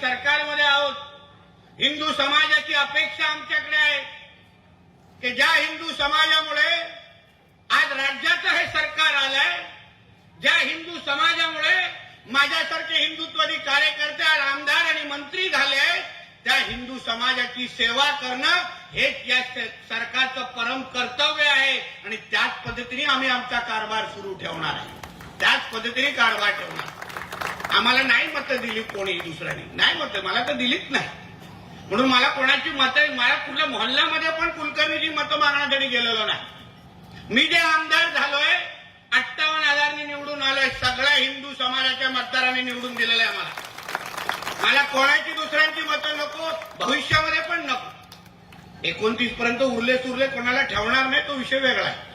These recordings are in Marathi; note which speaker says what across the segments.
Speaker 1: सरकारमध्ये आहोत. हिंदू समाजाची अपेक्षा आमच्याकडे आहे की ज्या हिंदू समाजामुळे आज राज्याचं हे सरकार आलंय ज्या हिंदू समाजामुळे माझ्यासारखे हिंदुत्वादी कार्यकर्ते आज आमदार आणि मंत्री झाले आहेत त्या हिंदू समाजाची सेवा करणं हेच या सरकारचं परम कर्तव्य आहे आणि त्याच पद्धतीने आम्ही आमचा कारभार सुरू ठेवणार आहे. त्याच पद्धतीने कारभार ठेवणार आम्हाला नाही मतं दिली कोणी दुसऱ्याने. नाही मतं मला तर दिलीच नाही. म्हणून मला कोणाची मतं मला कुठल्या मोहल्ल्यामध्ये पण कुलकर्णीची मतं मागण्यासाठी गेलेलो नाही. मी जे आमदार झालोय अठ्ठावन्न हजारनी निवडून आलोय सगळ्या हिंदू समाजाच्या मतदारांनी निवडून दिलेलं आहे मला मला कोणाची दुसऱ्यांची मतं नको भविष्यामध्ये पण नको. एकोणतीस पर्यंत उरले सुरले कोणाला ठेवणार नाही तो विषय वेगळा आहे.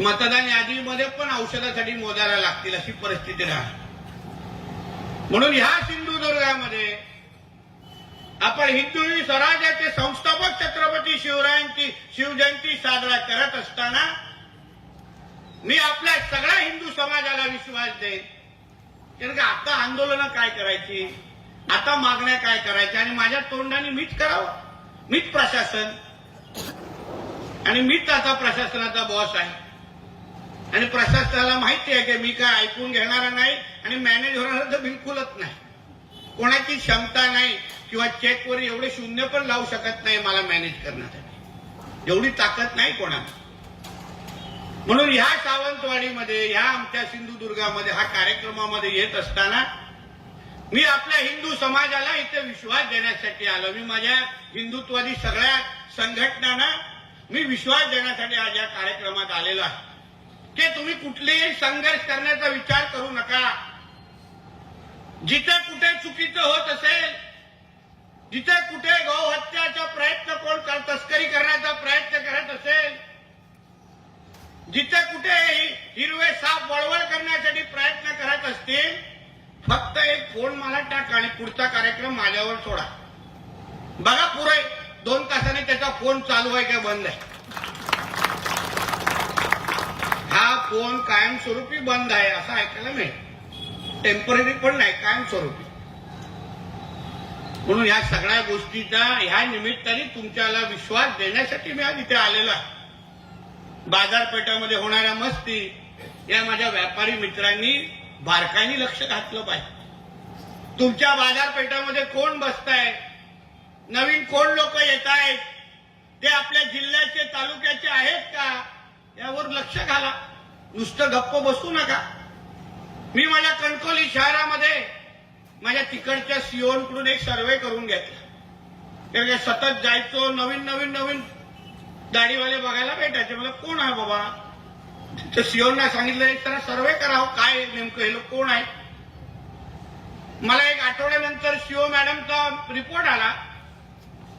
Speaker 1: मतदान यादीमध्ये पण औषधासाठी मोजायला लागतील अशी परिस्थिती राहणार. म्हणून ह्या सिंधुदुर्गामध्ये आपण हिंदू स्वराज्याचे संस्थापक छत्रपती शिवरायांची शिवजयंती साजरा करत असताना मी आपल्या सगळ्या हिंदू समाजाला विश्वास देईन. कारण का आता आंदोलनं काय करायची? आता मागण्या काय करायच्या? आणि माझ्या तोंडाने मीच करावं? मीच प्रशासन? आणि मीच आता प्रशासनाचा बॉस आहे. आणि प्रशासनाला माहिती आहे की मी काय ऐकून घेणारा नाही आणि मॅनेज होणार तर बिलकुलच नाही. कोणाची क्षमता नाही किंवा चेकवर एवढे शून्य पण लावू शकत नाही मला मॅनेज करण्यासाठी. एवढी ताकद नाही कोणाला. म्हणून ह्या सावंतवाडीमध्ये ह्या आमच्या सिंधुदुर्गामध्ये हा कार्यक्रमामध्ये येत असताना मी आपल्या हिंदू समाजाला इथे विश्वास देण्यासाठी आलो. मी माझ्या हिंदुत्वादी सगळ्या संघटनांना मी विश्वास देण्यासाठी आज या कार्यक्रमात आलेलो आहे. की तुम्ही कुठलेही संघर्ष करण्याचा विचार करू नका. जिथे कुठे चुकीचं होत असेल जिथे कुठे गौ हत्याचा प्रयत्न कोण तस्करी करण्याचा प्रयत्न करत असेल जिथे कुठे हिरवे साप वळवळ करण्यासाठी प्रयत्न करत असतील फक्त एक फोन मला टाका आणि पुढचा कार्यक्रम माझ्यावर सोडा. बघा पुरे दोन तासाने त्याचा फोन चालू आहे का बंद आहे. हा फोन कायमस्वरूपी बंद आहे असं ऐकायला मिळेल. टेंपररी पण नाही कायमस्वरूपी. म्हणून या सगळ्या गोष्टीचा ह्या निमित्ताने तुमच्याला विश्वास देण्यासाठी मी आज इथे आलेलो आहे. बाजारपेठामध्ये होणाऱ्या मस्ती या माझ्या व्यापारी मित्रांनी बारकाईने लक्ष घातलं पाहिजे. तुमच्या बाजारपेठामध्ये कोण बसताय? नवीन कोण लोक येत आहेत ते आपल्या जिल्ह्याचे यावर लक्ष घाला. नुसतं गप्प बसू नका. मी माझ्या कणकोली शहरामध्ये माझ्या तिकडच्या सीओकडून एक सर्वे करून घेतला. सतत जायचो नवीन नवीन नवीन दाढीवाले बघायला भेटायचे. मला कोण आहे बाबा? तर सीओना सांगितलं एक तर सर्वे करावं काय नेमकं हे लोक कोण आहे मला एक आठवड्यानंतर सीओ मॅडमचा रिपोर्ट आला.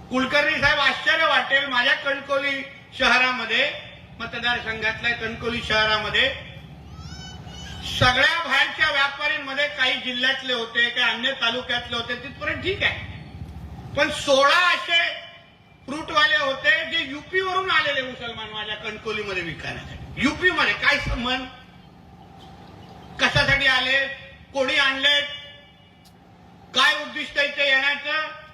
Speaker 1: कुलकर्णी साहेब आश्चर्य वाटेल माझ्या कणकोली शहरामध्ये मतदारसंघातल्या कणकोली शहरामध्ये सगळ्या बाहेरच्या व्यापाऱ्यांमध्ये काही जिल्ह्यातले होते काही अन्य तालुक्यातले होते तिथपर्यंत ठीक आहे. पण सोळा असे फ्रूटवाले होते जे युपी वरून आलेले मुसलमान माझ्या कणकोलीमध्ये विकण्यासाठी. युपीमध्ये काय संबंध? कशासाठी आले? कोणी आणले काय उद्दिष्ट इथे येण्याचं?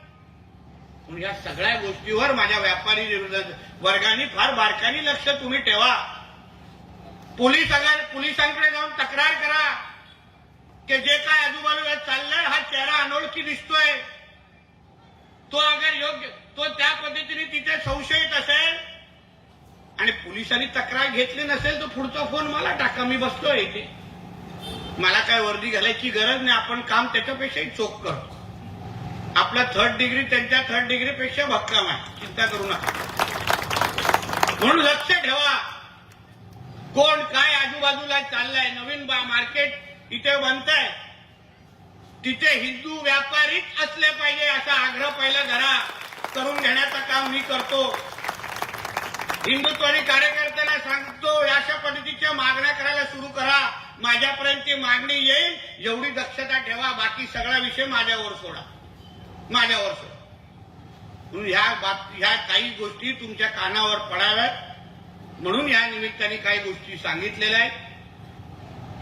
Speaker 1: म्हणून या सगळ्या गोष्टीवर माझ्या व्यापारी वर्गाने फार बारकानी लक्ष तुम्ही ठेवा. पोलीस पोलिसांकडे जाऊन तक्रार करा की जे काय आजूबाजूला चाललंय हा चेहरा अनोळखी दिसतोय. तो अगर योग्य तो त्या पद्धतीने तिथे संशयित असेल आणि पोलिसांनी तक्रार घेतली नसेल तर पुढचा फोन मला टाका मी बसतोय इथे. मला काय वर्दी घालायची गरज नाही आपण काम त्याच्यापेक्षाही चोख करतो. आपला थर्ड डिग्री त्यांच्या थर्ड डिग्री पेक्षा भक्कम आहे. चिंता करू नका. म्हणून लक्ष ठेवा. कोण काय आजूबाजूला चाललाय? नवीन बा- मार्केट इथे बनताय. तिथे हिंदू व्यापारीच असले पाहिजे असा आग्रह पहिला घरा करून घेण्याचं काम मी करतो. हिंदुत्वाने कार्यकर्त्यांना सांगतो अशा पद्धतीच्या मागण्या करायला सुरू करा. माझ्यापर्यंत ती मागणी येईल. एवढी दक्षता ठेवा. बाकी सगळा विषय माझ्यावर सोडा. माझ्यावर सोडा म्हणून ह्या बाब ह्या काही गोष्टी तुमच्या कानावर पडाव्यात. म्हणून या निमित्ताने काही गोष्टी सांगितलेल्या आहेत.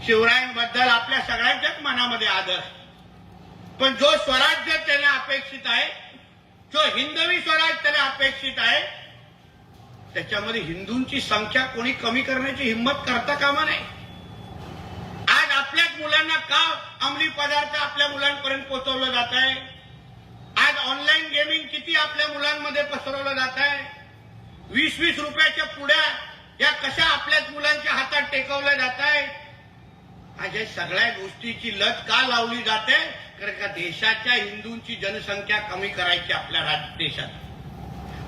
Speaker 1: शिवरायांबद्दल आपल्या सगळ्यांच्याच मनामध्ये आदर. पण जो स्वराज्य त्याला अपेक्षित आहे जो हिंदवी स्वराज त्याला अपेक्षित आहे त्याच्यामध्ये हिंदूंची संख्या कोणी कमी करण्याची हिंमत करता कामा नाही आज आपल्याच मुलांना का अंमली पदार्थ आपल्या मुलांपर्यंत पोहोचवलं जात आहे? ऑनलाईन गेमिंग किती आपल्या मुलांमध्ये पसरवलं जात आहे? वीस वीस रुपयाच्या पुड्या या कशा आपल्याच मुलांच्या हातात टेकवल्या जात आहेत? अशा सगळ्या गोष्टीची लत का लावली जाते? कारण का देशाच्या हिंदूंची जनसंख्या कमी करायची आपल्या राज्य देशात.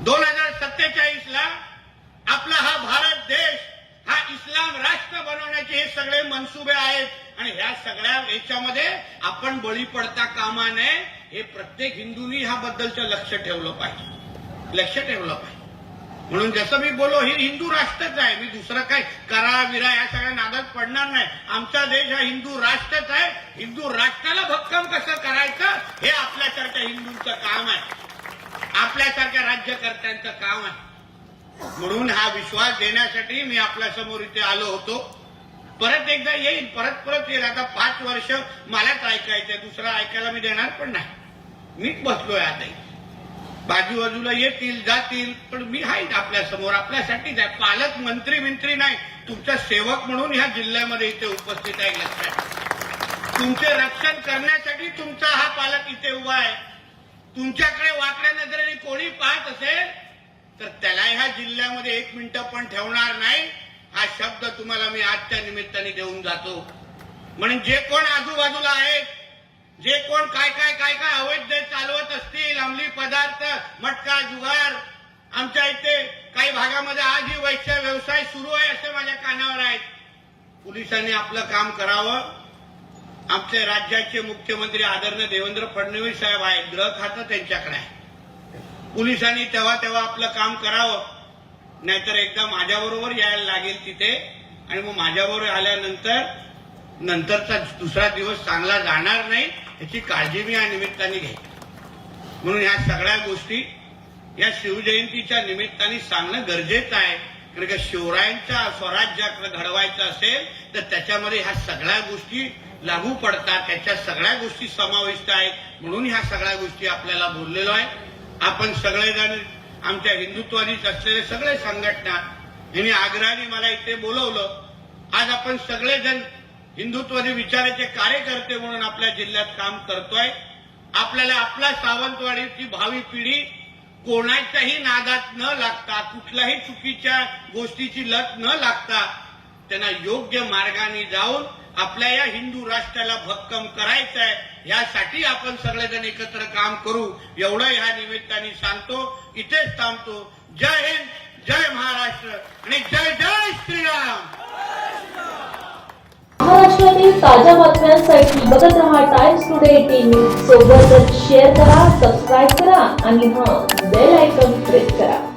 Speaker 1: दोन हजार सत्तेचाळीसला आपला हा भारत देश हा इस्लाम राष्ट्र बनवण्याचे हे सगळे मनसुबे आहेत. आणि ह्या सगळ्या याच्यामध्ये आपण बळी पडता कामा नये हे प्रत्येक हिंदूंनी ह्याबद्दलचं लक्ष ठेवलं पाहिजे. लक्ष ठेवलं पाहिजे. म्हणून जसं मी बोलो हे हिंदू राष्ट्रच आहे. मी दुसरं काय करा विरा या सगळ्या नादात पडणार नाही. आमचा देश हा हिंदू राष्ट्रच आहे. हिंदू राष्ट्राला भक्कम कसं करायचं हे आपल्यासारख्या हिंदूंचं काम आहे. आपल्यासारख्या राज्यकर्त्यांचं काम आहे. म्हणून हा विश्वास देण्यासाठी मी आपल्यासमोर इथे आलो होतो. परत एकदा येईल परत परत येईल. आता पाच वर्ष मलाच ऐकायचंय दुसरं ऐकायला मी देणार पण नाही. मीच बसलोय आता बाजूबाजूला येतील जातील पण मी आहे आपल्यासमोर आपल्यासाठीच आहे. पालक मंत्री मंत्री नाही. तुमचा सेवक म्हणून ह्या जिल्ह्यामध्ये इथे उपस्थित आहे लक्षात तुमचे रक्षण करण्यासाठी तुमचा हा पालक इथे उभा आहे. तुमच्याकडे वाकड्या नजरेने कोणी पाहत असेल तर त्याला ह्या जिल्ह्यामध्ये एक मिनिटं पण ठेवणार नाही. हा शब्द तुम्हाला मी आजच्या निमित्ताने देऊन जातो. म्हणून जे कोण आजूबाजूला आहेत जे कोण काय काय काय काय अवैध चालवत असतील अंमली पदार्थ मटका जुगार आमच्या इथे काही भागामध्ये आज ही वैश्य व्यवसाय सुरू आहे असे माझ्या कानावर आहेत. पोलिसांनी आपलं काम करावं. आमचे राज्याचे मुख्यमंत्री आदरणीय देवेंद्र फडणवीस साहेब आहेत गृह खातं त्यांच्याकडे आहे पोलिसांनी तेव्हा तेव्हा आपलं काम करावं. नाहीतर एकदा माझ्याबरोबर यायला लागेल तिथे. आणि मग माझ्याबरोबर आल्यानंतर नंतरचा दुसरा दिवस चांगला जाणार नाही याची काळजी मी या निमित्ताने घेईन. म्हणून ह्या सगळ्या गोष्टी या शिवजयंतीच्या निमित्ताने सांगणं गरजेचं आहे. कारण का शिवरायांच्या स्वराज्याकडे घडवायचं असेल तर त्याच्यामध्ये ह्या सगळ्या गोष्टी लागू पडतात. त्याच्या सगळ्या गोष्टी समाविष्ट आहेत. म्हणून ह्या सगळ्या गोष्टी आपल्याला बोललेलो आहे. आपण सगळेजण आमच्या हिंदुत्वादी असलेले सगळे संघटना यांनी आग्रहाने मला इथे बोलवलं. आज आपण सगळेजण हिंदुत्वादी विचाराचे कार्यकर्ते म्हणून आपल्या जिल्ह्यात काम करतोय. आपल्याला आपल्या सावंतवाडीची भावी पिढी कोणाच्याही नादात न लागता कुठल्याही चुकीच्या गोष्टीची लत न लागता त्यांना योग्य मार्गाने जाऊन आपल्या या हिंदू राष्ट्राला भक्कम करायचं आहे यासाठी आपण सगळेजण एकत्र काम करू. एवढं ह्या निमित्ताने सांगतो इथेच थांबतो. जय हिंद जय महाराष्ट्र आणि जय जय श्रीराम!
Speaker 2: महाराष्ट्रातील ताज्या बातम्यांसाठी बघत रहा टाइम्स टुडे टीव्ही सोबतच शेअर करा सबस्क्राईब करा आणि हा बेल आयकॉन प्रेस करा.